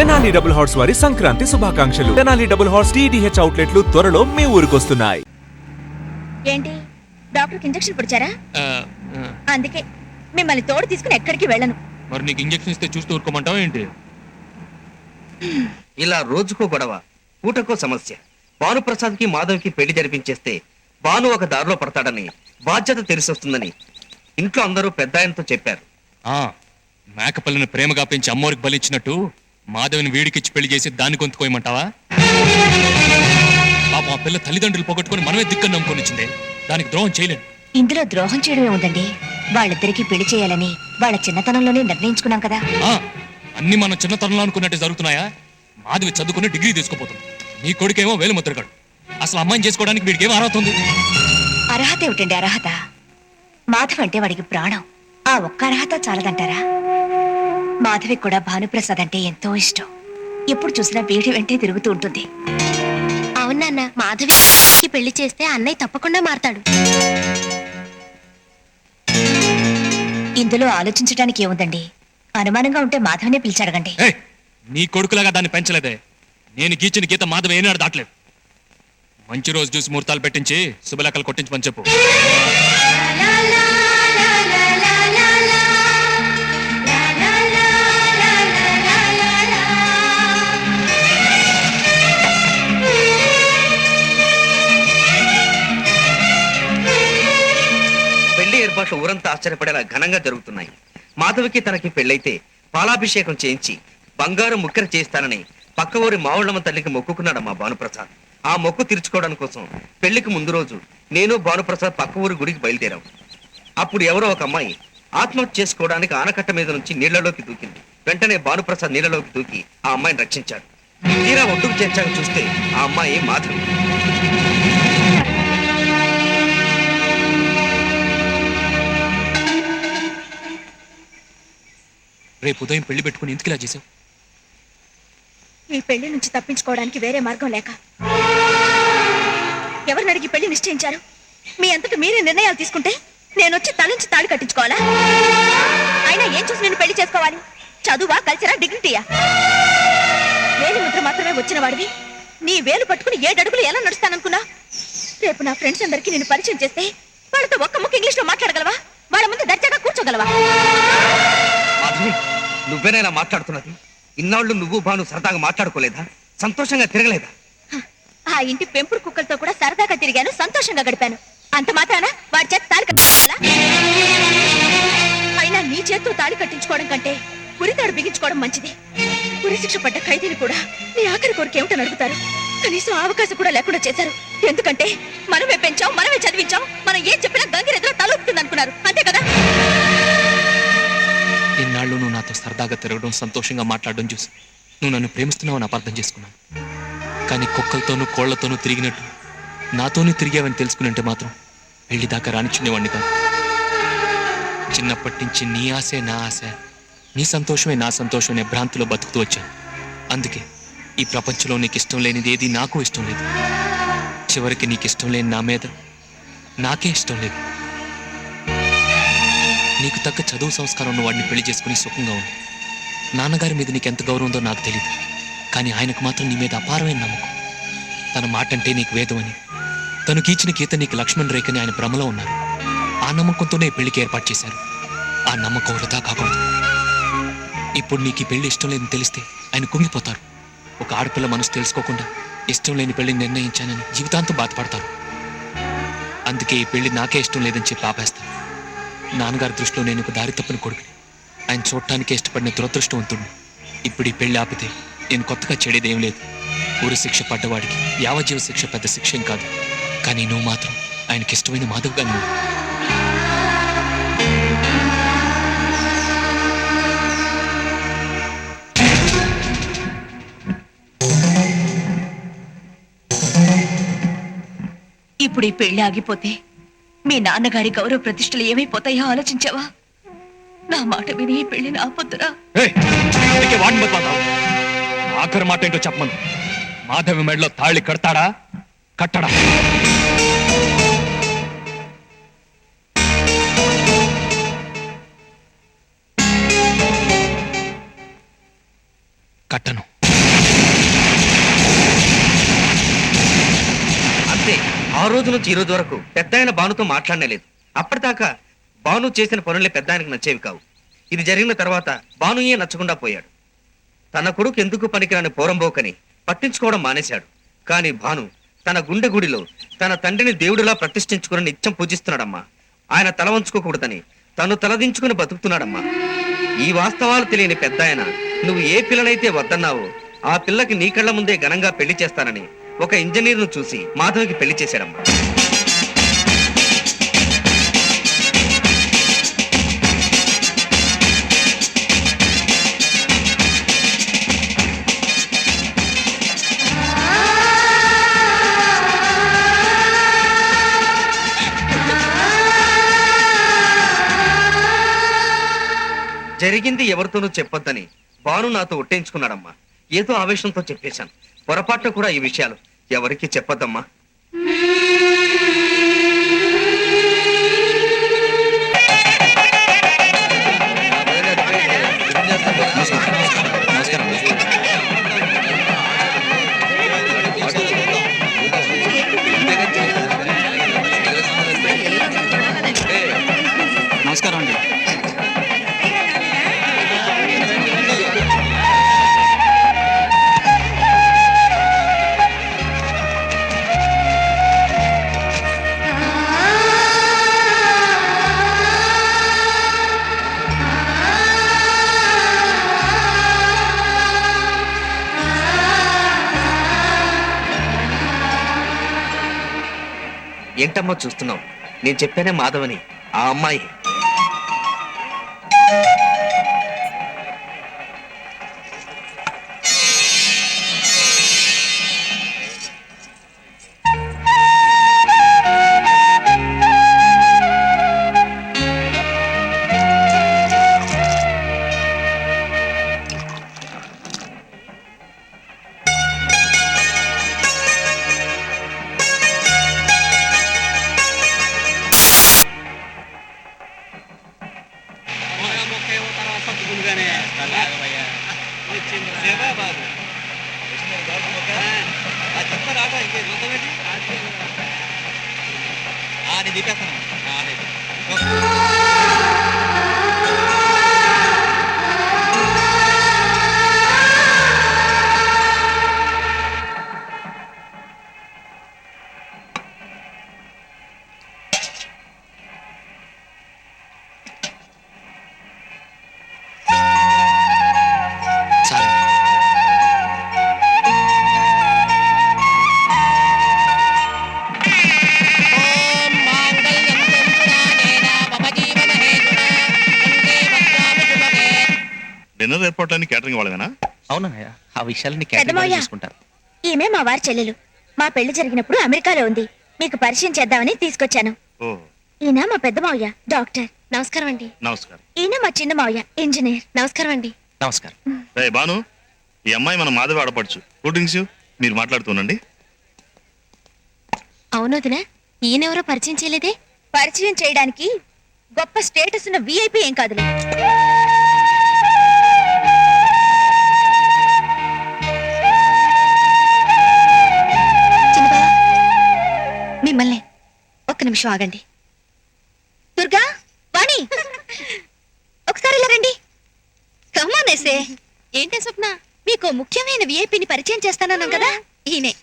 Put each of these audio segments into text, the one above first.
Tenali double horse వారి సంక్రాంతి శుభాకాంక్షలు. Tenali double horse TDH అవుట్లెట్లు త్వరలో మీ ఊరికొస్తున్నాయి. ఏంటి? డాక్టర్కి ఇంజెక్షన్ పొడిచారా? అందుకే మిమ్మల్ని తోడు తీసుకుని ఎక్కడికి వెళ్ళను. మరి నీకు ఇంజక్షన్ ఇస్తే చూస్తూ ఊరుకోమంటావా ఏంటి? ఇలా రోజుకో గొడవ పూటకో సమస్య. భానుప్రసాద్కి మాధవ్కి పెళ్ళి జరిపించేస్తే భాను ఒక దారిలో పడతాడని బాధ్యత తెలిసొస్తుందని ఇంట్లో అందరూ పెద్ద ఆయనతో చెప్పారు. ఆ మేకపిల్లని ప్రేమగా పెంచి అమ్మోరికి బలిచ్చినట్టు మాధవిని వీడికిచ్చి పెళ్ళి చేసి దాన్ని గొంతుకోయమంటావా పాపం ఆ పిల్ల తల్లిదండ్రులు పోగొట్టుకొని మనమే దిక్కని నమ్ముకొనిచ్చింది. దానికి ద్రోహం చేయలేను. ఇందులో ద్రోహం చేయడమే ఉందండి. వాళ్ళిద్దరికి పెళ్ళి చేయాలని వాళ్ళ చిన్నతనంలోనే నిర్ణయించుకున్నాం కదా. ఆ, అన్ని మనం చిన్నతనంలో అనుకున్నట్టు జరుగుతున్నాయా? మాధవి చదువుకుని డిగ్రీ తీసుకోపోతుంది. నీ కొడుకేమో వేలు ముద్రగాడు అసలు అమ్మాయిని చేసుకోవడానికి వీడికి ఏం అర్హత ఉంది? అర్హత ఏమిటండి అర్హత? మాధవ్ అంటే వాడికి ప్రాణం. ఆ ఒక్క అర్హత చాలదంటారా? మాధవి కూడా భానుప్రసాద్ అంటే ఎంతో ఇష్టం. ఎప్పుడు చూసినా వీడి వెంటే తిరుగుతూ ఉంటుంది. అవునన్న మాధవి పెళ్ళి చేస్తే అన్నయ్య తప్పకుండా మారతాడు. ఇందులో ఆలోచించడానికి ఏముందండి? అనుమానంగా ఉంటే మాధవనే పిలిచి అడగండి ఏయ్, నీ కొడుకులాగా దాన్ని పెంచలేదే. నేను గీచిన గీత మాధవ ఏనాడు దాటలేదు. మంచి రోజు చూసి ముహూర్తాలు పెట్టించి శుభలేఖలు కొట్టించమని చెప్పు. ఊరంతా ఆశ్చర్యపడేలా ఘనంగా జరుగుతున్నాయి. మాధవికి తనకి పెళ్ళైతే పాలాభిషేకం చేయించి బంగారం ముక్కర చేస్తానని పక్క ఊరి మావుళ్ళమ్మ తల్లికి మొక్కుకున్నాడు మా భానుప్రసాద్. ఆ మొక్కు తీర్చుకోవడం కోసం పెళ్ళికి ముందు రోజు నేను భానుప్రసాద్ పక్క ఊరి గుడికి బయలుదేరాం. అప్పుడు ఎవరో ఒక అమ్మాయి ఆత్మహత్య చేసుకోవడానికి ఆనకట్ట మీద నుంచి నీళ్ళలోకి దూకింది. వెంటనే భానుప్రసాద్ నీళ్ళలోకి దూకి ఆ అమ్మాయిని రక్షించాడు. తీరా ఒడ్డుకు చేర్చాక చూస్తే ఆ అమ్మాయి మాధవి. రేపు ఉదయం పెళ్ళి పెట్టుకుని ఎందుకు ఇలా చేసావు ఈ పెళ్ళి నుంచి తప్పించుకోవడానికి వేరే మార్గం లేక. ఎవరిని అడిగి పెళ్ళి నిశ్చయించారు? మీ అంతట మీరే నిర్ణయాలు తీసుకుంటే నేను వచ్చి తలంచి తాళి కట్టించుకోవాలా? అయినా ఏం చూసి నేను పెళ్ళి చేసుకోవాలి? చదువా కల్చరా డిగ్నిటీయా? వేలి ముద్ర మాత్రమే వచ్చిన వాడివి. నీ వేలు పట్టుకుని ఏడడుగులు ఎలా నడుస్తాననుకున్నా? రేపు నా ఫ్రెండ్స్ అందరికీ నేను పరిచయం చేస్తే వాళ్ళతో ఒక్క ముక్క ఇంగ్లీష్లో మాట్లాడగలవా? వాళ్ళ ముందు దర్జాగా కూర్చోగలవా? రజని నువ్వేనైనా మాట్లాడుతున్నది? ఇన్నాళ్ళు నువ్వు భాను సరదాగా మాట్లాడుకోలేదా? సంతోషంగా తిరగలేదా? ఆ ఇంటి పెంపుడు కుక్కలతో కూడా సరదాగా తిరిగాను సంతోషంగా గడిపాను. అంత మాత్రాన? వాడి చేత తాళి కట్టించుకోవాలా? అయినా నీ చేత్తో తాళి కట్టించుకోవడం కంటే ఉరితాడు బిగించుకోవడం మంచిది. ఉరి శిక్ష పడ్డ ఖైదీని కూడా నీ ఆఖరి కోరిక ఏమిటని అడుగుతారు కనీసం అవకాశం కూడా లేకుండా చేశారు. ఎందుకంటే మనమే పెంచాం మనమే చదివించాం మనం ఏం చెప్పినా గంగిరెద్దులో తలొప్పుతుంది అనుకున్నారు. అంతే కదా? ఇన్నాళ్ళు నువ్వు నాతో సరదాగా తిరగడం సంతోషంగా మాట్లాడడం చూసి నువ్వు నన్ను ప్రేమిస్తున్నావని అపార్థం చేసుకున్నాను. కానీ కుక్కలతోనూ కోళ్ళతోనూ తిరిగినట్టు నాతోనూ తిరిగావని తెలుసుకునంటే మాత్రం వెళ్ళి దాకా రానిచ్చునేవాడిని కాదు. చిన్నప్పటి నుంచి నీ ఆశే నా ఆశ నీ సంతోషమే నా సంతోషం అనే భ్రాంతిలో బతుకుతూ వచ్చాను. అందుకే ఈ ప్రపంచంలో నీకు ఇష్టం లేనిది ఏది నాకు ఇష్టం లేదు. చివరికి నీకు ఇష్టం లేని నా మీద నాకే ఇష్టం లేదు. నీకు తగ్గ చదువు సంస్కారం ఉన్న వాడిని పెళ్ళి చేసుకుని సుఖంగా ఉంది నాన్నగారి మీద నీకు ఎంత గౌరవం ఉందో నాకు తెలియదు కానీ ఆయనకు మాత్రం నీ మీద అపారమైన నమ్మకం. తన మాట అంటే నీకు వేదమని. తను కీచిన గీత నీకు లక్ష్మణ్ రేఖని ఆయన భ్రమలో ఉన్నారు. ఆ నమ్మకంతోనే పెళ్ళికి ఏర్పాటు చేశారు. ఆ నమ్మకం వృధా కాకూడదు. ఇప్పుడు నీకు ఈ పెళ్ళి ఇష్టం లేదని తెలిస్తే ఆయన కుంగిపోతారు. ఒక ఆడపిల్ల మనసు తెలుసుకోకుండా ఇష్టం లేని పెళ్ళిని నిర్ణయించానని జీవితాంతం బాధపడతారు. అందుకే ఈ పెళ్ళి నాకే ఇష్టం లేదని చెప్పి ఆపేస్తాను నాన్నగారి దృష్టిలో నేను ఒక దారి తప్పని కొడుకుని. ఆయన చూడటానికి ఇష్టపడిన దురదృష్టవంతుడిని ఇప్పుడు ఈ పెళ్ళి ఆపితే నేను కొత్తగా చెడేదేం లేదు. ఊరి శిక్ష పడ్డవాడికి యావజీవ శిక్ష పెద్ద శిక్ష ఏం కాదు. కానీ నువ్వు మాత్రం ఆయనకి ఇష్టమైన మాధవ్గా నువ్వు ఇప్పుడు ఈ పెళ్ళి ఆగిపోతే మీ నాన్నగారి గౌరవ ప్రతిష్టలు ఏమైపోతాయో ఆలోచించావా? నా మాట విని పెళ్ళి పెళ్ళిని ఆఖరి మాట ఏంటో చెప్పమను. మాధవి మెడలో తాళి కడతాడా? కట్టడా? కట్టను. ఆ రోజు నుంచి ఈ రోజు వరకు పెద్ద ఆయన బానుతో మాట్లాడలేదు అప్పటిదాకా బాను చేసిన పనులే పెద్ద ఆయనకు నచ్చేవి కావు. ఇది జరిగిన తర్వాత బానుయే నచ్చకుండా పోయాడు. తన కొడుకు ఎందుకు పనికిరాని పోరంబోకని పట్టించుకోవడం మానేశాడు. కానీ భాను తన గుండె గుడిలో తన తండ్రిని దేవుడిలా ప్రతిష్ఠించుకుని నిత్యం పూజిస్తున్నాడమ్మా. ఆయన తల వంచుకోకూడదని తను తలదించుకుని బతుకుతున్నాడమ్మా. ఈ వాస్తవాలు తెలియని పెద్ద నువ్వు ఏ పిల్లనైతే వద్దన్నావో ఆ పిల్లకి నీ కళ్ళ ముందే ఘనంగా పెళ్ళి చేస్తానని ఒక ఇంజనీర్ను చూసి మాధవికి పెళ్ళి చేశాడమ్మా. జరిగింది ఎవరితోనూ చెప్పొద్దని బాను నాతో ఒట్టేయించుకున్నాడమ్మా ఏదో ఆవేశంతో చెప్పేశాను. పొరపాటున కూడా ఈ విషయాలు. ఎవరికి చెప్పదమ్మా ఏంటమ్మా చూస్తున్నావు? నేను చెప్పానే మాధవని ఆ అమ్మాయి. చాలు డిన్నర్ ఏర్పాట్లన్నీ క్యాటరింగ్ వాళ్ళవేనా? అవునయ్య ఆ విషయాలని పెద్ద మావయ్య. చూసుకుంటారు. ఈమె మా వారి చెల్లెలు. మా పెళ్ళి జరిగినప్పుడు అమెరికాలో ఉంది. మీకు పరిచయం చేద్దామని తీసుకొచ్చాను. ఓ. ఈయన మా పెద్ద మావయ్య డాక్టర్. నమస్కారం అండి. నమస్కారం. ఈయన మా చిన్న మావయ్య ఇంజనీర్. నమస్కారం అండి. నమస్కారం. రే బాను ఈ అమ్మాయి మన మాధవి ఆడపడుచు. కూల్ డ్రింక్స్ మీరు మాట్లాడుతుండండి అవునదిన ఈయనెవరో పరిచయం చేయలేదే? పరిచయం చేయడానికి గొప్ప స్టేటస్ ఉన్న విఐపి ఏం కాదులే. నిమిషం ఆగండి. దుర్గా వాణి. ఒకసారి ఇలా రండి. కమ్మానేసే ఏంటే స్వప్న? మీకు ముఖ్యమైన విఐపిని పరిచయం చేస్తానన్నాం కదా? ఈయనే.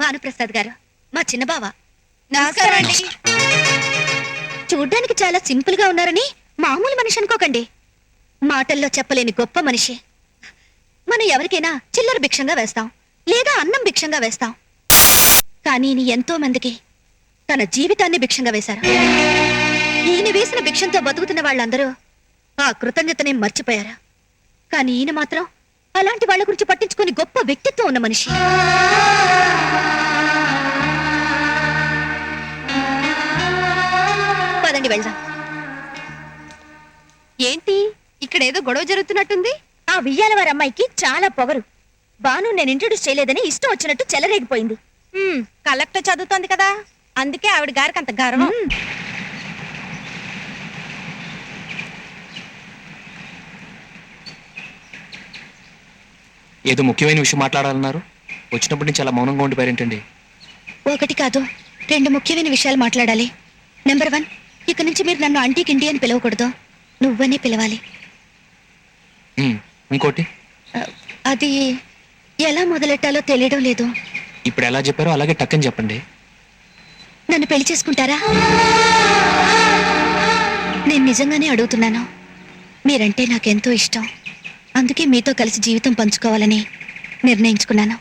భానుప్రసాద్ గారు. మా చిన్న బావ. నమస్కారం అండి. చూడ్డానికి చాలా సింపుల్గా ఉన్నారని మామూలు మనిషి అనుకోకండి. మాటల్లో చెప్పలేని గొప్ప మనిషి. మనం ఎవరికైనా చిల్లర భిక్షంగా వేస్తాం. లేదా అన్నం భిక్షంగా వేస్తాం. కానీ ఎంతో మందికి తన జీవితాన్ని భిక్షంగా వేశారు? ఈయన వేసిన భిక్షంతో బతుకుతున్న వాళ్ళందరూ ఆ కృతజ్ఞతని మర్చిపోయారు? కానీ ఈయన మాత్రం అలాంటి వాళ్ళ గురించి పట్టించుకొని గొప్ప వ్యక్తిత్వం ఉన్న మనిషి. పదండి వెళ్దాం. ఏంటి? ఇక్కడ ఏదో గొడవ జరుగుతున్నట్టుంది? ఆ వియ్యాల వారి అమ్మాయికి చాలా పొగరు. బాను నేను ఇంట్రొడ్యూస్ చేయలేదని ఇష్టం వచ్చినట్టు చెలరేగిపోయింది. కలెక్టర్ చదువుతోంది కదా. అందుకే ఆవిడ గారికి అంత గర్వం. ఏదో ముఖ్యమైన విషయం మాట్లాడాలన్నారు? వచ్చినప్పటి నుంచి అలా మౌనంగా ఉండిపోయారేంటండి ఒకటి కాదు రెండు ముఖ్యమైన విషయాలు మాట్లాడాలి. నెంబర్ వన్ ఇక నుంచి మీరు నన్ను అంటీకి ఇంటి అని పిలవకూడదు. నువ్వనే పిలవాలి. ఉమ్, ఇంకోటి? ఆ, అది ఎలా మొదలెట్టాలో తెలియడం లేదు. ఇప్పుడు ఎలా చెప్పారో అలాగే టక్కని చెప్పండి. నన్ను పెళ్ళి చేసుకుంటారా? నేను నిజంగానే అడుగుతున్నాను. మీరంటే నాకెంతో ఇష్టం. అందుకే మీతో కలిసి జీవితం పంచుకోవాలని నిర్ణయించుకున్నాను.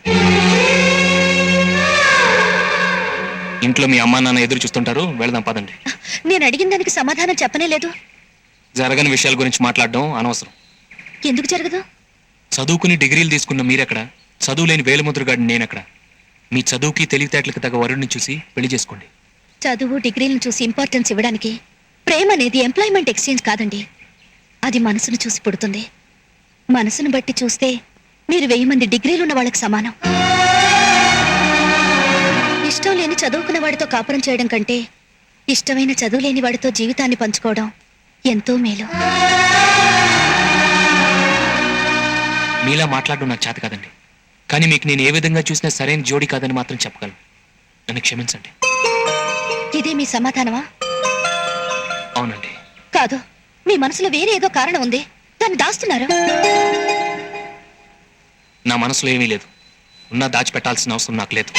ఇంట్లో మీ అమ్మా నాన్న ఎదురు చూస్తుంటారు వెళదాం పదండి. నేను అడిగిన దానికి సమాధానం చెప్పనే లేదు. జరగని విషయాల గురించి మాట్లాడడం అనవసరం. ఎందుకు జరగదు? చదువుకుని డిగ్రీలు తీసుకున్న మీరెక్కడ? చదువు లేని వేలుముద్రగాడి నేనెక్కడ? మీ చదువుకి తెలివితేటలకు తగ్గ వరుడిని చూసి పెళ్ళి చేసుకోండి. చదువు డిగ్రీలను చూసి ఇంపార్టెన్స్ ఇవ్వడానికి ప్రేమ అనేది ఎంప్లాయ్మెంట్ ఎక్స్చేంజ్ కాదండి. అది మనసును చూసి పుడుతుంది. మనసును బట్టి చూస్తే మీరు వెయ్యి మంది డిగ్రీలు ఉన్న వాళ్ళకి సమానం. ఇష్టం లేని చదువుకున్న వాడితో కాపురం చేయడం కంటే ఇష్టమైన చదువు లేని వాడితో జీవితాన్ని పంచుకోవడం ఎంతో మేలు. మీలా మాట్లాడడం నాకు చేత కాదండి. కానీ మీకు నేను ఏ విధంగా చూసినా సరైన జోడి కాదని మాత్రం చెప్పగలను. నన్ను క్షమించండి. ఇదే మీ సమాధానమా? అవునండి. కాదు మీ మనసులో వేరే ఏదో కారణం ఉంది. దాన్ని దాస్తున్నారు. నా మనసులో ఏమీ లేదు. ఉన్నా దాచిపెట్టాల్సిన అవసరం నాకు లేదు.